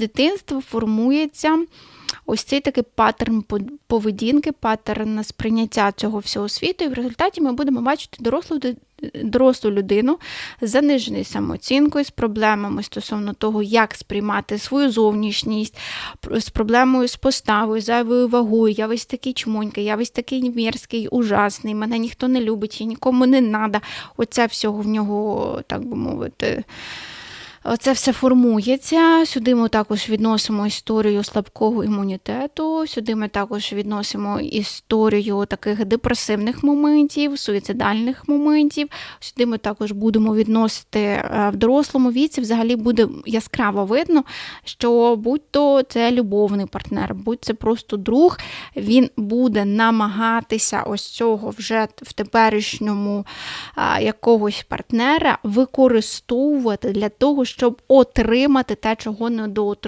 дитинства формується ось цей такий паттерн поведінки, паттерн сприйняття цього всього світу, і в результаті ми будемо бачити дорослу дорослу людину з заниженою самооцінкою, з проблемами стосовно того, як сприймати свою зовнішність, з проблемою з поставою, зайвою вагою. Я весь такий чмонький, я весь такий мерзкий, ужасний, мене ніхто не любить, я нікому не надо. Оце всього в нього, так би мовити. Оце все формується. Сюди ми також відносимо історію слабкого імунітету. Сюди ми також відносимо історію таких депресивних моментів, суїцидальних моментів. Сюди ми також будемо відносити е, в дорослому віці. Взагалі буде яскраво видно, що будь-то це любовний партнер, будь це просто друг, він буде намагатися ось цього вже в теперішньому якогось партнера використовувати для того, щоб отримати те, чого не